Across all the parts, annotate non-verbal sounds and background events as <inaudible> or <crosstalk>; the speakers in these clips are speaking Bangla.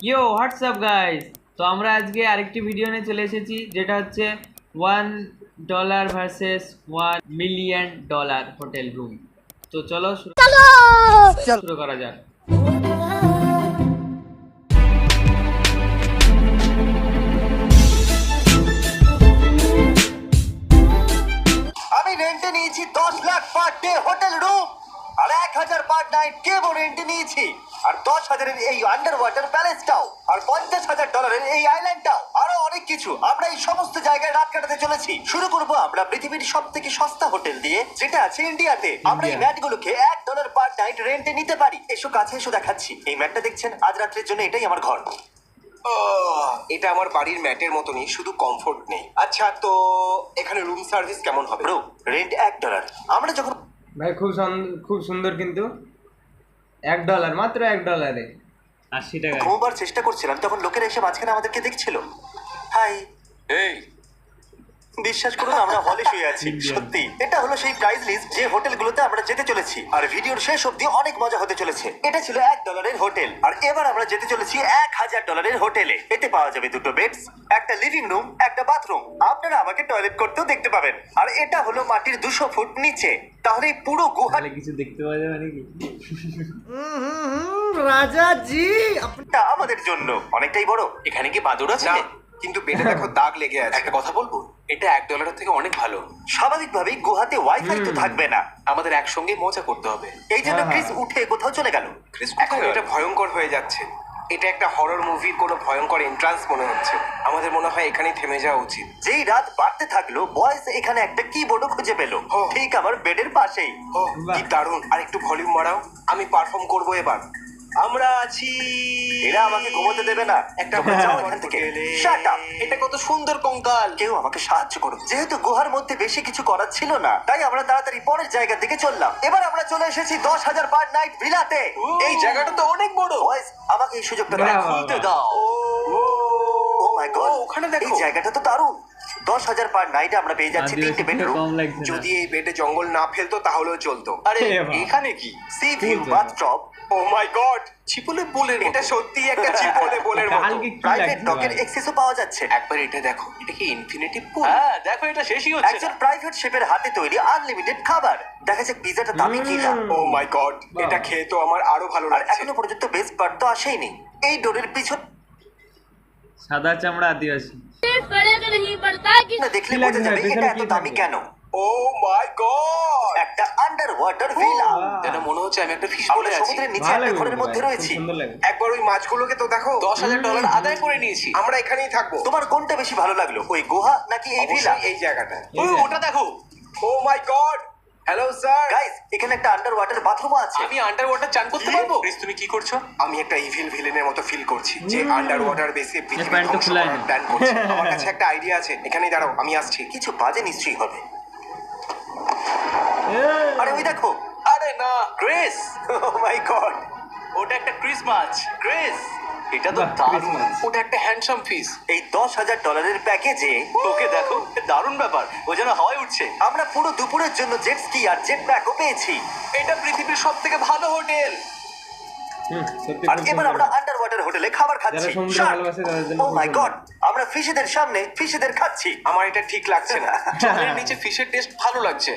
ইয়ো হোয়াটসঅ্যাপ গাইস তো আমরা আজকে আরেকটি ভিডিও নিয়ে চলে এসেছি যেটা হচ্ছে one dollar versus one million dollar hotel room তো চলো শুরু শুরু করা যাক। আমি রেন্টে নিয়েছি দশ lakh per day hotel room আর এক হাজার পার নাইট কেবল রেন্টে নিয়েছি আর দশ হাজারের এই আন্ডার ওয়াটার প্যালেসটাও আর পঞ্চাশ হাজার ডলারের এই আইল্যান্ডটাও আরও অনেক কিছু। আমরা এই সমস্ত জায়গায় রাত কাটাতে চলেছি। শুরু করব আমরা পৃথিবীর সব থেকে সস্তা হোটেল দিয়ে যেটা আছে ইন্ডিয়াতে। আমরা এই ম্যাটগুলোকে এক ডলার পার নাইট রেন্টে নিতে পারি। এসো কাছে এসো দেখাচ্ছি। এই ম্যাটটা দেখছেন? আজ রাত্রের জন্য এটাই আমার ঘর। এটা আমার বাড়ির ম্যাটের মতনই শুধু কমফোর্ট নেই। আচ্ছা তো এখানে রুম সার্ভিস কেমন হবে? ব্রো রেন্ট এক ডলার। আমরা যখন ভাই খুব খুব সুন্দর কিন্তু। এক ডলার মাত্র এক ডলারে। আশি টাকা। ঘুমোবার চেষ্টা করছিলাম তখন লোকেরা এসে মাঝখানে আমাদেরকে দেখছিল। হাই। এই বিশ্বাস করুন আমরা হলে শুয়ে আছি। সত্যি এটা হলো সেই প্রাইস লিস্ট যে হোটেলগুলোতে আমরা যেতে চলেছি। আর ভিডিওর শেষ অবধি অনেক মজা হতে চলেছে। এটা ছিল এক ডলারের হোটেল। আর এবার আমরা যেতে চলেছি এক হাজার ডলারের হোটেলে। এতে পাওয়া যাবে দুটো বেডস একটা লিভিং রুম একটা বাথরুম আপনারা আমাকে টয়লেট করতেও দেখতে পাবেন। আর এটা হলো মাটির দুশো ফুট নিচে। তাহলে এই পুরো গুহা কিছু দেখতে পাওয়া যাবে নাকি? টা আমাদের জন্য। অনেকটাই বড়। এখানে কি বাদুড় আছে? কিন্তু বেডে দেখো দাগ লেগে আছে। একটা কথা বলব? এটা এক ডলারের থেকে অনেক ভালো। স্বাভাবিকভাবেই গুহাতে ওয়াইফাই তো থাকবে না। আমাদের একসঙ্গে মজা করতে হবে। এই জন্য হ্যাঁ। ক্রিস উঠে কোথাও চলে গেল। ক্রিস এখন এটা ভয়ঙ্কর হয়ে যাচ্ছে। এটা একটা হরর মুভির কোনো ভয়ঙ্কর এন্ট্রান্স মনে হচ্ছে। আমাদের মনে হয় এখানেই থেমে যাওয়া উচিত। যেই রাত বাড়তে থাকল বয়েস এখানে একটা কিবোর্ডও খুঁজে পেল। ঠিক আমার বেডের পাশেই। ও কি দারুণ। আর একটু ভলিউম বাড়াও। আমি পারফর্ম করব এবার। আমরা আছি। এরা আমাকে ঘুমোতে দেবে না। একটা তোমরা যাও এখান থেকে। up! এটা কত সুন্দর কঙ্কাল। কেউ আমাকে সাহায্য করো যেহেতু গুহার মধ্যে বেশি কিছু করার ছিল না তাই আমরা তাড়াতাড়ি পরের জায়গার দিকে চললাম। এবার আমরা চলে এসেছি দশ হাজার পার নাইট ভিলাতে। এই জায়গাটা তো অনেক বড়। আমাকে এই সুযোগটা দাও। বাহ, খুলতে দাও। ও মাই গড ও, ওখানে দেখো। এই জায়গাটা তো দারুণ। দশ হাজার পার নাইটে আমরা পেয়ে যাচ্ছি তিনটে বেডরুম। কম লাগছে না। যদি এই বেডে জঙ্গল না ফেলতো তাহলেও চলতো। আরে এ বাবা। এখানে কি? Sea view bathtub Oh oh my god চিপলে বোলের এটা সত্যি একটা চিপলে বোলের মতো। প্রাইভেট ডকের এক্সেসও পাওয়া যাচ্ছে। একবার এটা দেখো এটা কি ইনফিনিটি পুল হ্যাঁ দেখো এটা শেষই হচ্ছে একজন প্রাইভেট শেফের হাতে তৈরি আনলিমিটেড খাবার। দেখা যাক পিজাটা দামি কি না ও মাই গড এটা খেয়ে তো আমার আরও ভালো লাগছে। এখনও পর্যন্ত বেস্ট পার্ট তো আসেইনি। এই ডোরের পিছন সাদা চামড়া আদিবাসী। দেখলে বোঝা যাবে এটা এত দামি কেন? ও মাই গড একটা আন্ডার ওয়াটার ভিলা বাহ। মনে হচ্ছে আমি একটা ফিশ বলে আছি। সমুদ্রের নিচে একটা ঘরের মধ্যে রয়েছি। একবার ওই মাছগুলোকে তো দেখো। দশ হাজার ডলার আদায় করে নিয়েছি। আমরা এখানেই থাকব। তোমার কোনটা বেশি ভালো লাগল ওই গুহা নাকি এই ভিলা এই জায়গাটা। ওই ওটা দেখো। ও my god hello sir guys এখানে একটা আন্ডার ওয়াটার বাথরুম আছে। আমি আন্ডার ওয়াটার চান করতে পারব? ক্রিস তুমি কি করছ? আমি একটা ইভিল ভিলেনের মতো ফিল করছি যে আন্ডার ওয়াটার বেসে পৃথিবী ধ্বংস করার প্ল্যান করছে। <laughs> আমার কাছে একটা আইডিয়া আছে। এখানেই দাঁড়াও আমি আসছি। কিছু বাজে নিশ্চয়ই হবে। আরে ওই দেখো। আরে না ক্রিস ও মাই গড ওটা একটা ক্রিস মাছ। ক্রিস এটা তো দারুণ ওটা একটা হ্যান্ডসাম ফিস এই দশ হাজার ডলারের প্যাকেজে ওকে দেখো দারুণ ব্যাপার। ও যেন হাওয়ায় উঠছে। আমরা পুরো দুপুরের জন্য জেট স্কি আর জেট ব্যাকও পেয়েছি। এটা পৃথিবীর সব থেকে ভালো হোটেল। আর এবার আমরা আন্ডার ওয়াটার হোটেলে খাবার খাচ্ছি। ও মাই গড আমরা ফিশেদের সামনে ফিশেদের খাচ্ছি। আমার এটা ঠিক লাগছে না। <laughs> জলের নিচে ফিশের টেস্ট ভালো লাগছে।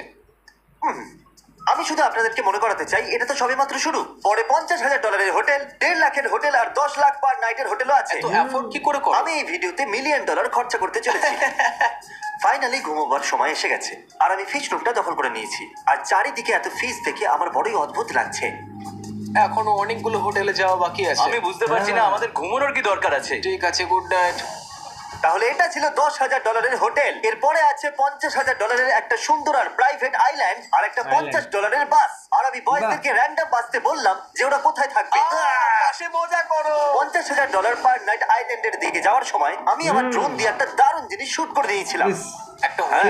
আমি শুধু আপনাদেরকে মনে করাতে চাই এটা তো সবে মাত্র শুরু। পরে পঞ্চাশ হাজার ডলারের হোটেল দেড় লাখের হোটেল আর দশ লাখ পার নাইটের হোটেলও আছে। তো কি করে করো? আমি এই ভিডিওতে মিলিয়ন ডলার খরচা করতে চলেছি। <laughs> ফাইনালি ঘুমোবার সময় এসে গেছে। আর আমি ফিশ রুমটা দখল করে নিয়েছি। আর চারিদিকে এত ফিস দেখে আমার বড়ই অদ্ভুত লাগছে। এখনও অনেকগুলো হোটেলে যাওয়া বাকি আছে। আমি বুঝতে পারছি না আমাদের ঘুমানোর কি দরকার আছে? ঠিক আছে গুড নাইট তাহলে এটা ছিল দশ হাজার ডলারের হোটেল। এরপরে আছে পঞ্চাশ হাজার ডলারের একটা সুন্দর আর প্রাইভেট আইল্যান্ড আর একটা পঞ্চাশ ডলারের বাস আর আমি বয়সদেরকে র্যান্ডম বাসতে বললাম যে ওরা কোথায় থাকবে। পাশে মজা করো। পঞ্চাশ হাজার ডলার পার নাইট আইল্যান্ডের দিকে যাওয়ার সময় আমি আমার ড্রোন দিয়ে একটা দারুণ জিনিস শুট করে নিয়েছিলাম ইস, একটা হয়ে।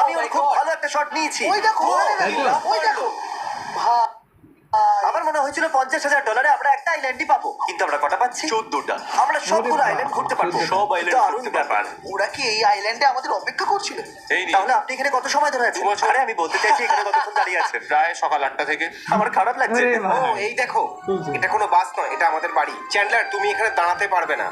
আমি Oh ওর খুব ভালো একটা শট নিয়েছি। ওই দেখো ওই দেখো। আমার মনে হয়েছিল পঞ্চাশ হাজার ডলারে আমরা একটা আইল্যান্ডই পাবো। কিন্তু আমরা কটা পাচ্ছি? চোদ্দটা। আমরা সবগুলো আইল্যান্ড ঘুরতে পারব। সব island দারুণ ঘুরতে ব্যাপার। ওরা কি এই আইল্যান্ডে আমাদের অপেক্ষা করছিল? এই নিন। তাহলে আপনি এখানে কত সময় ধরে আছেন? আরে আমি বলতে চাইছি এখানে কতক্ষণ দাঁড়িয়ে আছেন? প্রায় সকাল আটটা থেকে। আমার খারাপ লাগছে। আরে বাবা। ও এই দেখো। এটা কোনো বাস নয় এটা আমাদের বাড়ি। চ্যান্ডলার তুমি এখানে দাঁড়াতে পারবে না।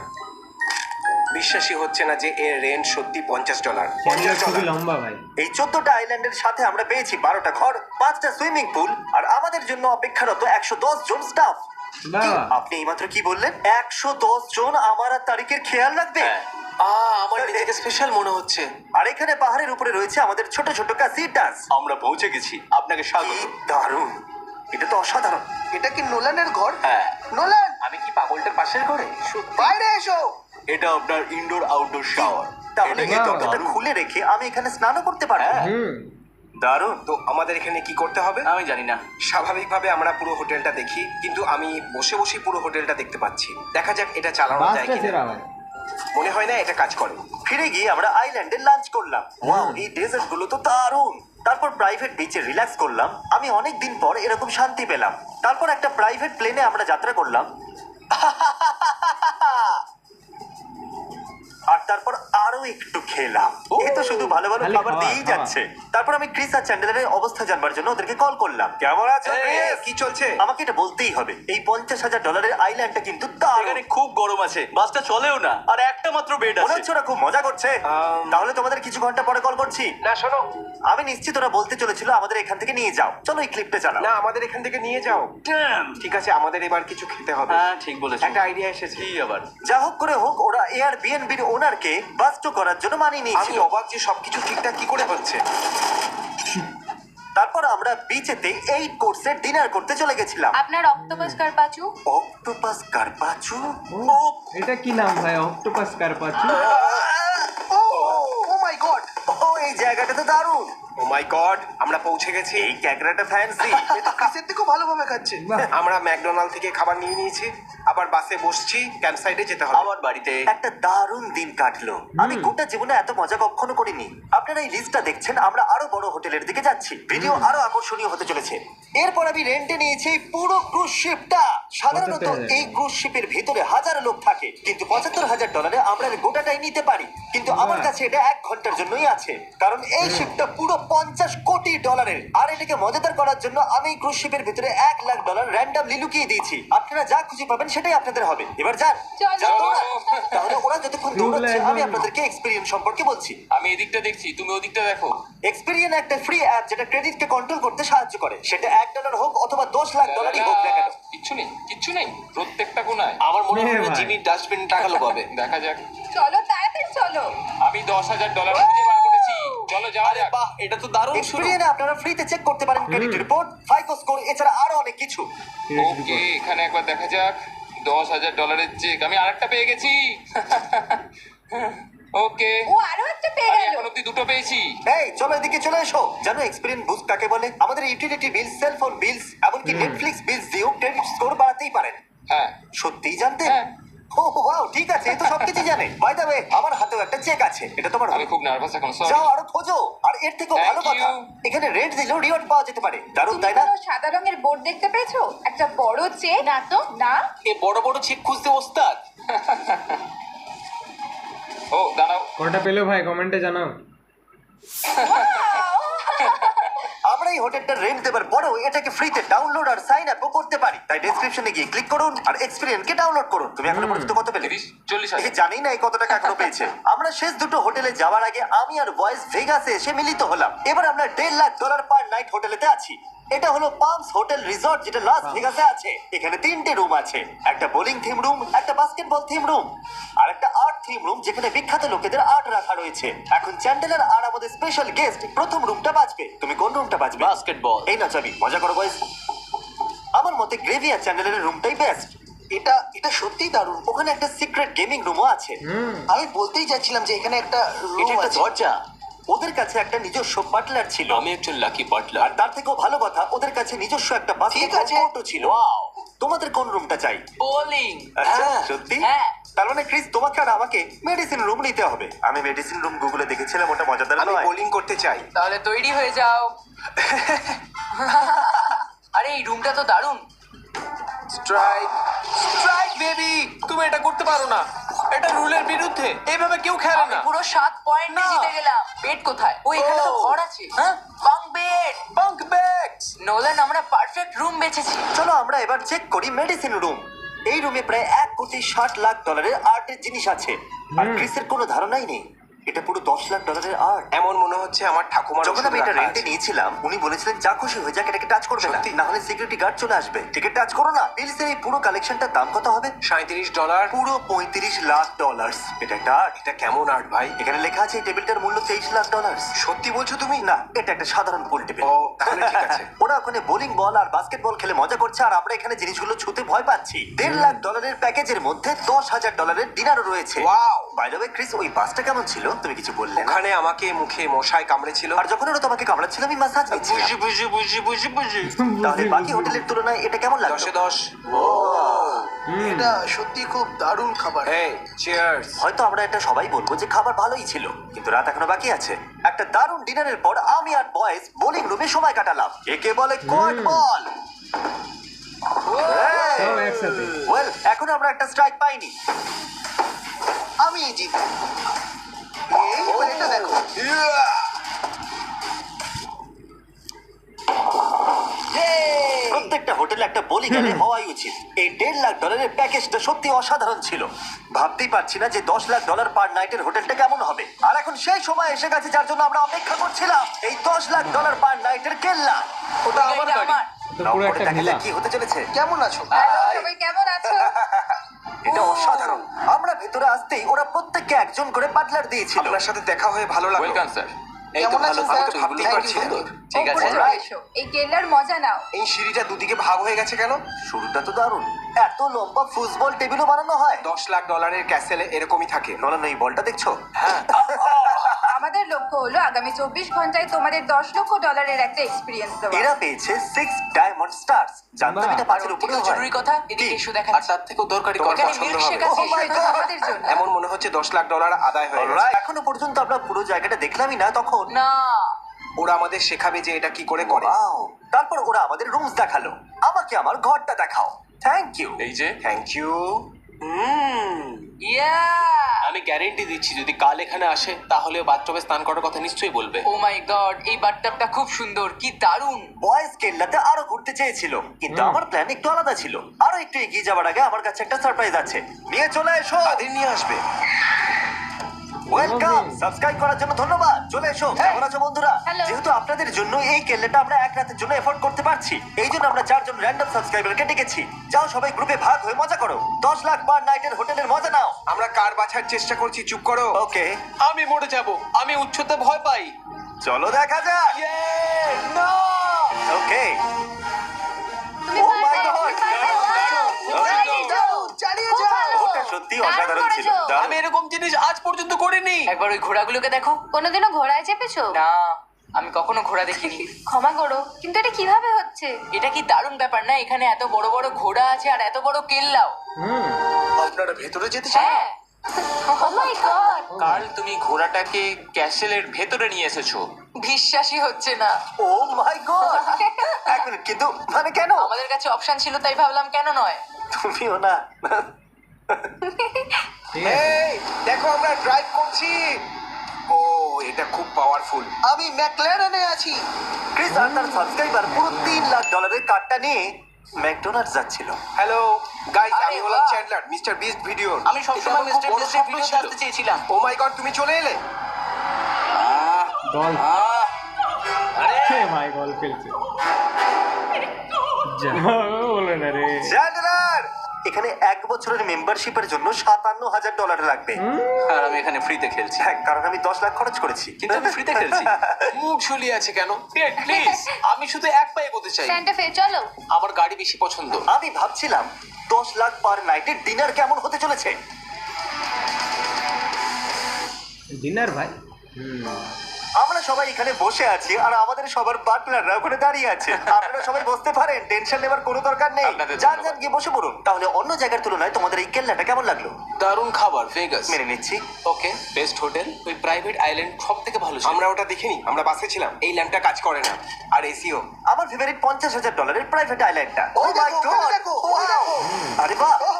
বিশ্বাসই হচ্ছে না যে এর রেন্ট সত্যি পঞ্চাশ ডলার চ্যানেলটা খুবই লম্বা ভাই। এই চোদ্দটা আইল্যান্ডের সাথে আমরা পেয়েছি বারোটা ঘর পাঁচটা সুইমিং পুল আর আমাদের জন্য অপেক্ষারত একশো দশ জন স্টাফ আপনি এইমাত্র কি বললেন? একশো দশ জন আমার আর তারিখের খেয়াল রাখবে? আমার নিজেকে স্পেশাল মনে হচ্ছে। আর এখানে পাহাড়ের উপরে রয়েছে আমাদের ছোট ছোট কাসিটাস আমরা পৌঁছে গেছি। আপনাকে স্বাগত। দারুণ। এটা তো অসাধারণ। এটা কি নোলানের ঘর? হ্যাঁ। নোলান! আমি কি পাগলটার পাশের ঘরে? বাইরে এসো! এটা আপনার ইনডোর আউটডোর শাওয়ার তাহলে এই দরজাটা খুলে রেখে আমি এখানে স্নানও করতে পারব। হ্যাঁ। হুম। দারুণ। তো আমাদের এখানে কি করতে হবে? আমি জানি না। স্বাভাবিকভাবে আমরা পুরো হোটেলটা দেখি কিন্তু আমি বসে বসে পুরো হোটেলটা দেখতে পাচ্ছি। দেখা যাক এটা চালানো যায় বাসটা কিনা। সেরা মনে হয় না এটা কাজ করে। ফিরে গিয়ে আমরা আইল্যান্ডে লাঞ্চ করলাম। ওয়াও এই ডেজার্টগুলো তো দারুণ। তারপর প্রাইভেট বিচে রিল্যাক্স করলাম। আমি অনেক দিন পর এরকম শান্তি পেলাম। তারপর একটা প্রাইভেট প্লেনে আমরা যাত্রা করলাম। <laughs> আর তারপর আরও একটু খেলাম। এ তো শুধু ভালো ভালো খাবার দিয়েই যাচ্ছে। তারপর আমি ক্রিস আর চ্যান্ডেলের অবস্থা জানবার জন্য ওদেরকে কল করলাম। কেমন আছো ক্রিস? কি চলছে? আমাকে এটা বলতেই হবে। এই পঞ্চাশ হাজার ডলারের আইল্যান্ডটা কিন্তু দারুণ। এখানে খুব গরম আছে। বাসটা চলেও না। আর একটা মাত্র বেড মনে আছে। হচ্ছে ওরা খুব মজা করছে। আম, তাহলে তোমাদের কিছু ঘণ্টা পরে কল করছি। না শোনো। আমি নিশ্চিত ওরা বলতে চলেছিল আমাদের এখান থেকে নিয়ে যাও। চলো এই ক্লিপটা চালাও। না আমাদের এখান থেকে নিয়ে যাও। Damn! ঠিক আছে আমাদের এবার কিছু খেতে হবে। হ্যাঁ ঠিক বলেছ। একটা আইডিয়া এসেছে। কি আবার? যা হোক করে হোক ওরা এয়ার বিএনবির ওনারকে বাস্ট করার জন্য মানিয়ে আমি নিয়েছিল অবাক যে সবকিছু ঠিকঠাক কি করে হচ্ছে। তারপর আমরা বিচেতে এই কোর্সের ডিনার করতে চলে গেছিলাম। আপনার অক্টোপাস কারপাচু? অক্টোপাস কারপাচু? ও এটা কি নাম ভাই অক্টোপাস কারপাচু? এই জায়গাটা তো দারুণ। ও মাই গড আমরা পৌঁছে গেছি এই ক্যাকড়াটা ফ্যান্সি এটা ক্রিসের থেকেও ভালোভাবে খাচ্ছে। আমরা ম্যাকডোনাল্ড থেকে খাবার নিয়ে নিয়েছি আবার বাসে বসছি ক্যাম্প সাইডে যেতে হবে। আমার বাড়িতে একটা দারুণ দিন কাটলো। আমি গোটা জীবনে এত মজা কখনো করিনি। আপনারা এই লিস্টটা দেখছেন আমরা আরও বড় হোটেলের দিকে যাচ্ছি। ভিডিও আরও আকর্ষণীয় হতে চলেছে। এরপর আমি রেন্টে নিয়েছি পুরো ক্রুজ শিপটা সাধারণত এই ক্রুজ শিপের ভিতরে হাজার লোক থাকে কিন্তু পঁচাত্তর হাজার ডলারে আমরা এর গোটাটাই নিতে পারি। কিন্তু আমার কাছে এটা এক ঘণ্টার জন্যই আছে। কারণ এই শিপটা পুরো পঞ্চাশ কোটি ডলারের আর এটাকে মজাদার করার জন্য আমি এই ক্রুজ শিপের ভিতরে এক লাখ ডলার র্যান্ডামলি লুকিয়ে দিয়েছি। আপনারা যা খুশি পাবেন সেটাই আপনাদের হবে। এবার যান। তাহলে ওরা যতক্ষণ দৌড়াচ্ছে আমি আপনাদেরকে এক্সপেরিয়েন্স সম্পর্কে বলছি। আমি এদিকটা দেখছি তুমি ওদিকটা দেখো। এক্সপেরিয়েন্স একটা ফ্রি অ্যাপ যেটা ক্রেডিটকে কন্ট্রোল করতে সাহায্য করে। সেটা এক ডলার হোক অথবা দশ লাখ ডলারই হোক না কেন। কিচ্ছু নেই কিচ্ছু নেই প্রত্যেকটা কোনায়। আমার মনে হয় এ জিমি ডাস্টবিন টাকা লোকাবে <laughs> দেখা যাক। চলো তাড়াতাড়ি চলো। আমি দশ হাজার ডলার খুঁজে বার করেছি। চলো যাওয়া যাক। বাহ এটা তো দারুণ শুরু। এক্সপেরিয়েন্স আপনারা ফ্রিতে চেক করতে পারেন ক্রেডিট রিপোর্ট ফাইকো স্কোর এছাড়া আরও অনেক কিছু। ওকে এখানে একবার দেখা যাক। দশ হাজার ডলারের চেক আমি আরেকটা পেয়ে গেছি। <laughs> ওকে। ও আরও একটা পেয়ে আমি গেল। এখন অব্দি দুটো পেয়েছি। এই চলো এদিকে চলে এসো। জানো এক্সপেরিয়েন্স বুস্ট কাকে বলে? আমাদের utility bill cell phone bills এমনকি নেটফ্লিক্স বিলস দিয়েও ক্রেডিট স্কোর বাড়াতেই পারেন। হ্যাঁ। সত্যিই জানতে? হ্যাঁ। ও ওয়াও ঠিক আছে এ তো সবকিছু জানে। বাই দ্য ওয়ে আমার হাতেও একটা চেক আছে। এটা তোমার আমি খুব নার্ভাস এখন সরি যাও আরও খোঁজো। আর এর থেকেও Thank ভালো কথা you. এখানে রেড দিলেও রিওয়ার্ড পাওয়া যেতে পারে। দারুণ তাই না? কোনো সাদা রঙের বোর্ড দেখতে পেয়েছ? একটা বড় চেক না তো? না? এ বড় বড় চেক খুঁজতে ওস্তাদ। কটা পেল ভাই? কমেন্টে জানাও। <laughs> আমরা এই হোটেলটা রেন্ট দেবার পরেও এটাকে ফ্রিতে ডাউনলোড আর সাইন আপও করতে পারি। তাই ডেসক্রিপশনে গিয়ে ক্লিক করুন আর এক্সপেরিয়েন্স কে ডাউনলোড করুন। তুমি এখনও পর্যন্ত কত পেলে? তিরিশ চল্লিশ হাজার। জানি না এই কত টাকা এখনও পেয়েছে। আমরা শেষ দুটো হোটেলে যাওয়ার আগে আমি আর বয়েস ভেগাসে এসে মিলিত হলাম। এবার আমরা দেড় লাখ ডলার পার নাইট হোটেলেতে আছি। এটা হলো পামস হোটেল রিসর্ট যেটা লাস ভেগাসে আছে। এখানে তিনটে রুম আছে। একটা বোলিং থিম রুম একটা বাস্কেটবল থিম রুম আর একটা থিম রুম যেখানে বিখ্যাত লোকেদের আর্ট রাখা রয়েছে। এখন চ্যান্ডেলার আর আমাদের স্পেশাল গেস্ট প্রথম রুমটা বাজবে। তুমি কোন রুমটা বাজবে? বাস্কেটবল এই না চাবি মজা করো বয়েস আমার মতে গ্রেভি আর চ্যান্ডেলের রুমটাই বেস্ট এটা এটা সত্যিই দারুণ। ওখানে একটা সিক্রেট গেমিং রুমও আছে। আমি বলতেই যাচ্ছিলাম যে এখানে একটা এটা রুম একটা আছে। দরজা। ওদের কাছে একটা নিজস্ব পার্টনার ছিল। আমি একজন লাকি আর তার থেকেও ভালো কথা ওদের কাছে নিজস্ব একটা বাস্কেটবল আছে। কোর্টও ছিল। তোমাদের কোন রুমটা চাই? বোলিং আচ্ছা হ্যাঁ, সত্যি? হ্যাঁ। তার মানে ক্রিস তোমাকে আর আমাকে মেডিসিন রুম নিতে হবে। আমি মেডিসিন রুম গুগলে দেখেছিলাম ওটা মজাদার আমি নয়। বোলিং করতে চাই। তাহলে তৈরি হয়ে যাও। <laughs> আরে এই রুমটা তো দারুণ। স্ট্রাইক স্ট্রাইক বেবি তুমি এটা করতে পারো না। এটা রুলের বিরুদ্ধে। এইভাবে কেউ খেলে না। পুরো সাত পয়েন্ট না। জিতে গেলাম। বেড কোথায়? ও এখানে তো ও। ঘর আছে। হ্যাঁ? বাং বেড বাঙ্ক ব্যাগস নোলান আমরা পারফেক্ট রুম বেছেছি। চলো আমরা এবার চেক করি মেডিসিন রুম এই রুমে প্রায় এক কোটি ষাট লাখ ডলারের আর্টের জিনিস আছে। আর ক্রিসের কোনো ধারণাই নেই। এটা পুরো দশ লাখ ডলারের আর্ট এমন মনে হচ্ছে আমার ঠাকুমার যখন আমি এটা রেন্টে নিয়েছিলাম উনি বলেছিলেন যা খুশি হয়ে যাক এটাকে টাচ করবে না। না হলে সিকিউরিটি গার্ড চলে আসবে। টিকিট টাচ করো না। বিলসের এই পুরো কালেকশনটার দাম কত হবে? সাঁত্রিশ ডলার পুরো পঁয়ত্রিশ লাখ ডলার এটা একটা আর্ট এটা কেমন আর্ট ভাই? এখানে লেখা আছে এই টেবিলটার মূল্য তেইশ লাখ ডলার সত্যি বলছো তুমি? না এটা একটা সাধারণ পুল টেবিল ও তাহলে ঠিক আছে। <laughs> ওরা ওখানে বোলিং বল আর বাস্কেটবল খেলে মজা করছে আর আমরা এখানে জিনিসগুলো ছুতে ভয় পাচ্ছি। দেড় লাখ ডলারের প্যাকেজের মধ্যে দশ হাজার ডলারের ডিনারও রয়েছে। Wow! বাই দ্য ক্রিস ওই বাসটা কেমন ছিল? তুমি কিছু বললে না? ওখানে আমাকে মুখে মশায় কামড়েছিল। আর যখন ওরা তোমাকে কামড়াচ্ছিল আমি মাসাজ নিচ্ছিলাম বুঝি বুঝি বুঝি বুঝি বুঝি। তাহলে বাকি হোটেলের তুলনায় এটা কেমন লাগল? দশে দশ। এটা সত্যি খুব দারুণ খাবার। এই চিয়ার্স হয়তো আমরা এটা সবাই বলব যে খাবার ভালোই ছিল কিন্তু রাত এখনও বাকি আছে। একটা দারুণ ডিনারের পর আমি আর বয়েজ বোলিং রুমে সময় কাটালাম। একে বলে কোয়াড বল। ওয়েল এখন আমরা একটা স্ট্রাইক পাইনি। আমি এই এবার দেখো। প্রত্যেকটা হোটেলে একটা বোলিং অ্যালে হওয়াই উচিত। এই দেড় লাখ ডলারের প্যাকেজটা সত্যি অসাধারণ ছিল। ভাবতেই পারছি না যে দশ লাখ ডলার পার নাইটের হোটেলটা কেমন হবে। আর এখন সেই সময় এসে গেছে যার জন্য আমরা অপেক্ষা করছিলাম এই দশ লাখ ডলার পার নাইটের কেল্লা। ওটা আমার নাও পুরো যাক কি হতে চলেছে? কেমন আছো? হ্যালো সবাই কেমন আছো? এটা অসাধারণ। ভেতরে আসতেই ওরা প্রত্যেককে একজন করে দিয়েছিল। আপনার সাথে দেখা হয়ে ভালো লাগল। Welcome sir. এই তো কেমন ভালো আছেন, আমি তো ভাবতেই Thank you, পারছি না। সুন্দর। ঠিক আছে। এসো এই কেল্লার মজা নাও। এই সিঁড়িটা দুদিকে ভাগ হয়ে গেছে কেন? শুরুটা তো দারুণ। এত লম্বা ফুটবল টেবিলও বানানো হয়। দশ লাখ ডলারের ক্যাসেলে এরকমই থাকে। নলান এই বলটা দেখছ? <laughs> আমাদের লক্ষ্য হলো আগামী চব্বিশ ঘন্টায় তোমাদের দশ লক্ষ ডলারের একটা এক্সপিরিয়েন্স দেওয়া। এরা পেয়েছে সিক্স ডায়মন্ড স্টার্স জানতাম। এটা পাঁচের উপরে জরুরি কথা এদিকে এসো দেখা আর তার থেকেও দরকারি কথা মিল্কশেক আছে Oh! আমাদের জন্য। এমন মনে হচ্ছে দশ লাখ ডলার আদায় হয়ে গেছে। এখনও পর্যন্ত আমরা পুরো জায়গাটা দেখলামই না তখন। না। ওরা আমাদের শেখাবে যে এটা কি করে করে। Wow! তারপর ওরা আমাদের রুমস দেখাল। আমাকে আমার ঘরটা দেখাও। থ্যাংক ইউ এই যে। Thank you hmm. আমি গ্যারেন্টি দিচ্ছি যদি কাল এখানে আসে তাহলে বাথটবে স্নান করার কথা নিশ্চয়ই বলবে। ও মাই গড এই বাথটাবটা খুব সুন্দর কি দারুণ বয়েজ কেল্লাতে আরও ঘুরতে চেয়েছিল কিন্তু আমার প্ল্যান একটু আলাদা ছিল। আরও একটু এগিয়ে যাওয়ার আগে আমার কাছে একটা সারপ্রাইজ আছে। নিয়ে চলে এসো! আদিন নিয়ে আসবে। ওয়েলকাম সাবস্ক্রাইব করার জন্য ধন্যবাদ। চলে এসো। কেমন আছো বন্ধুরা? Hello. যেহেতু আপনাদের জন্য এই কেল্লাটা আমরা এক রাতের জন্য এফোর্ড করতে পারছি এই জন্য আমরা চারজন র্যান্ডম সাবস্ক্রাইবারকে ডেকেছি। যাও সবাই গ্রুপে ভাগ হয়ে মজা করো। দশ লাখ পার নাইটের হোটেলের মজা নাও। আমরা কার বাছার চেষ্টা করছি চুপ করো। ওকে আমি মরে যাব। আমি উচ্চতে ভয় পাই। চলো দেখা যাক। না ওকে তুমি Oh my পারবে, God! তুমি সত্যি অসাধারণ ছিল। করেছ। দারুণ। আমি এরকম জিনিস আজ পর্যন্ত করিনি। একবার ওই ঘোড়াগুলোকে দেখো। কোনোদিনও ঘোড়ায় চেপেছো? না আমি কখনো ঘোড়া দেখিনি। ক্ষমা করো কিন্তু এটা কীভাবে হচ্ছে? এটা কি দারুণ ব্যাপার না? এখানে এত বড় বড় ঘোড়া আছে আর এত বড় কেল্লাও আপনারা ভেতরে যেতে চান? হ্যাঁ। ও মাই গড কাল তুমি ঘোড়াটাকে ক্যাসেলের ভেতরে নিয়ে এসেছ। বিশ্বাসই হচ্ছে না। ও মাই গড এক মিনিট কিন্তু মানে কেন? আমাদের কাছে অপশন ছিল তাই ভাবলাম কেন নয়? তুমিও না। এই দেখো আমরা ড্রাইভ করছি। ও এটা খুব পাওয়ারফুল আমি ম্যাকল্যারেনে আছি। ক্রিস আর তার সাবস্ক্রাইবার পুরো তিন লাখ ডলারের কার্ডটা নিয়ে ম্যাকডোনাল্ডস যাচ্ছিল। হ্যালো গাইস আরে আমি হলাম বাহ। চ্যান্ডলার মিস্টার বিস্ট ভিডিও আমি সবসময় মিস্টার বিস্টের ভিডিওতে আসতে চেয়েছিলাম। ও মাই গড তুমি চলে এলে। গল্ফ হে ভাই গল্ফ খেলছে। যা। বলে না রে চ্যান্ডলার এখানে এক বছরের মেম্বারশিপের জন্য সাতান্ন হাজার ডলার লাগবে আর আমি এখানে ফ্রিতে খেলছি। হ্যাঁ, কারণ আমি দশ লাখ খরচ করেছি। কিন্তু আমি ফ্রিতে খেলছি। মুখ ঝুলিয়ে আছে কেন? প্লিজ আমি শুধু এক পায়ে এগোতে চাই। স্যান্টা ফে চলো। আমার গাড়ি বেশি পছন্দ। আমি ভাবছিলাম দশ লাখ পার নাইটের ডিনার কেমন হতে চলেছে? ডিনার ভাই। আমরা সবাই এখানে বসে আছি আর আমাদের সবার পার্টনাররা ওখানে দাঁড়িয়ে আছে। আপনারা সবাই বসতে পারেন টেনশন নেবার কোনো দরকার নেই। আপনাদের যান যান গিয়ে বসে পড়ুন। তাহলে অন্য জায়গার তুলনায় তোমাদের এই কেল্লাটা কেমন লাগল? দারুণ খাবার ভেগাস মেনে নিচ্ছি। Okay best hotel. ওই প্রাইভেট আইল্যান্ড সব থেকে ভালো ছিল। আমরা ওটা দেখিনি। আমরা বাসে ছিলাম। এই ল্যাম্পটা কাজ করে না। আর এসিও। আমার ফেভারিট পঞ্চাশ হাজার ডলারের প্রাইভেট আইল্যান্ডটা ও ওই মাই দেখো, ওখানে গড দেখো,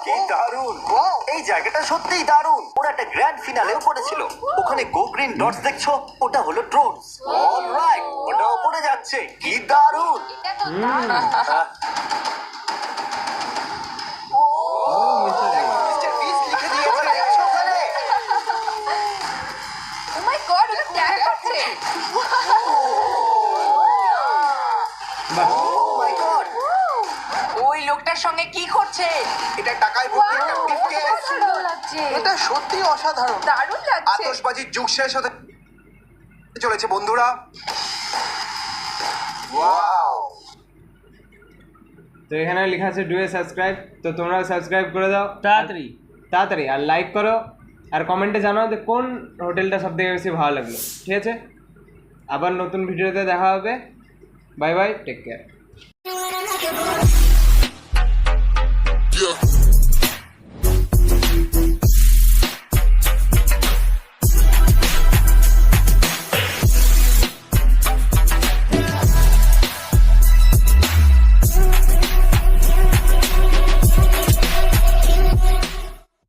ওই এই জায়গাটা সত্যিই দারুণ। ওরা একটা গ্র্যান্ড ফিনালেও পড়েছিল ওখানে গো গ্রিন ডটস দেখছ? ওটা হলো ড্রোনস অলরাইট ওটা উপরে যাচ্ছে। কি দারুণ! এটা তো দারুণ। মিস্টার বিস লিখে দিয়েছে। ওরা দেখছ ওখানে। ও মাই গড ওটা ট্যাগ করছে ও ওই লোকটার সঙ্গে কি করছে? এটা টাকায় ভর্তি একটা briefcase। লাগছে। এটা সত্যি অসাধারণ। দারুণ লাগছে। আতশবাজির যুগ শেষ হতে চলেছে বন্ধুরা। তো এখানে লেখা আছে ডুয়ে সাবস্ক্রাইব তো তোমরা সাবস্ক্রাইব করে দাও। তাড়াতাড়ি। তাড়াতাড়ি আর লাইক করো আর কমেন্টে জানাও যে কোন হোটেলটা সব থেকে বেশি ভালো লাগল। ঠিক আছে? আবার নতুন ভিডিওতে দেখা হবে। Bye bye take care Yeah.